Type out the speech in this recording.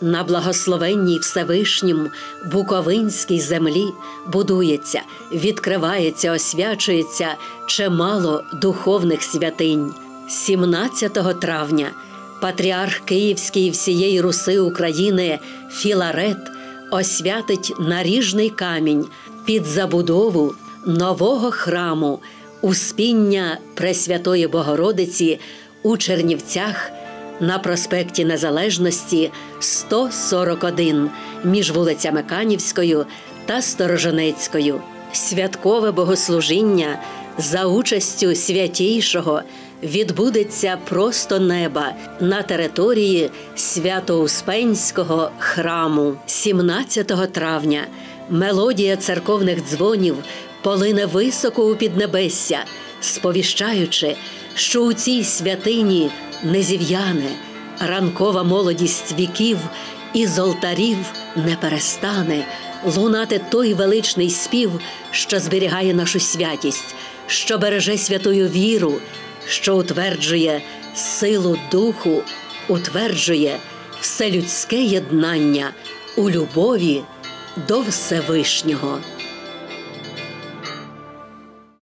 На благословенній Всевишнім Буковинській землі будується, відкривається, освячується чимало духовних святинь. 17 травня патріарх Київський всієї Руси України Філарет освятить наріжний камінь під забудову нового храму Успіння Пресвятої Богородиці у Чернівцях на проспекті Незалежності 141 між вулицями Канівською та Сторожинецькою. Святкове богослужіння за участю святійшого відбудеться просто неба на території Свято-Успенського храму 17 травня. Мелодія церковних дзвонів полине високо у піднебесся, сповіщаючи, що у цій святині не зів'яне, ранкова молодість віків і з не перестане лунати той величний спів, що зберігає нашу святість, що береже святою віру, що утверджує силу духу, утверджує вселюдське єднання у любові до Всевишнього.